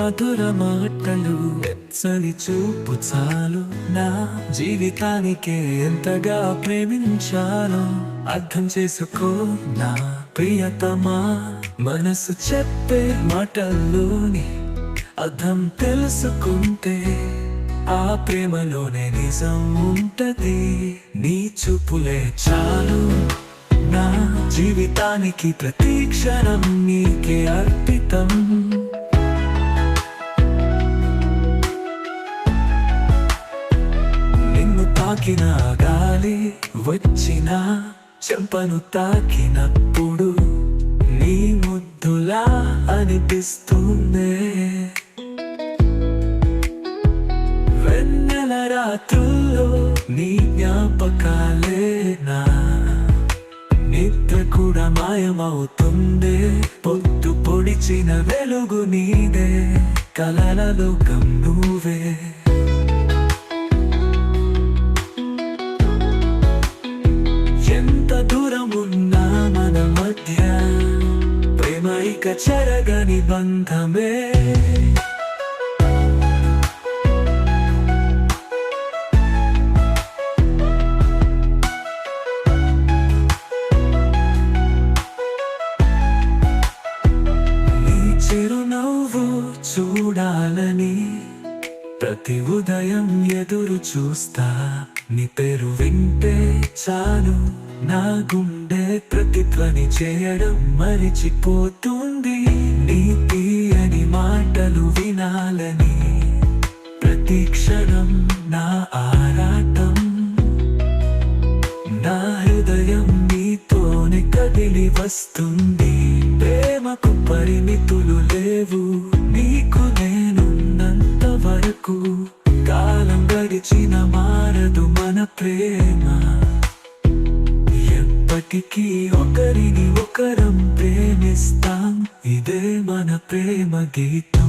మధుర మాటలు ఎచ్చని చూపు చాలు. నా జీవితానికే ఎంతగా ప్రేమించాలో అర్థం చేసుకో. నా ప్రియతమా మనసు చెప్పే మాటల్లోని అర్థం తెలుసుకుంటే ఆ ప్రేమలోనే నిజం ఉంటది. నీ చూపులే చాలు. నా జీవితానికి ప్రతీక్షణం నీకే అర్పితం. నిన్ను తాకిన గాలి వచ్చిన చెంపను తాకినప్పుడు నీ ముద్దులా అనిపిస్తుందే. వెన్నెల రాత్రుల్లో నీ జ్ఞాపకాలేనా? కూడా మాయమవుతుంది. పొద్దు పొడిచిన వెలుగు నీదే. కలల లోకం నువ్వే. ఎంత దూరం ఉన్నా మన మధ్య ప్రేమ ఇక చెరగని బంధమే. చిరునవ్వు చూడాలని ప్రతి ఉదయం ఎదురు చూస్తా. నీ పేరు వింటే చాలు నా గుండె ప్రతిధ్వని చేయడం మరిచిపోతుంది. నీ తీయని మాటలు వినాలని ప్రతి క్షణం నా ఆరాటం. నా హృదయం నీతోనే కదిలి వస్తుంది. ప్రేమకు పరిమితులు లేవు. నీకు నేనున్నంత వరకు కాలం గడిచిన మారదు మన ప్రేమ. ఎప్పటికీ ఒకరిని ఒకరం ప్రేమిస్తాం. ఇదే మన ప్రేమ గీతం.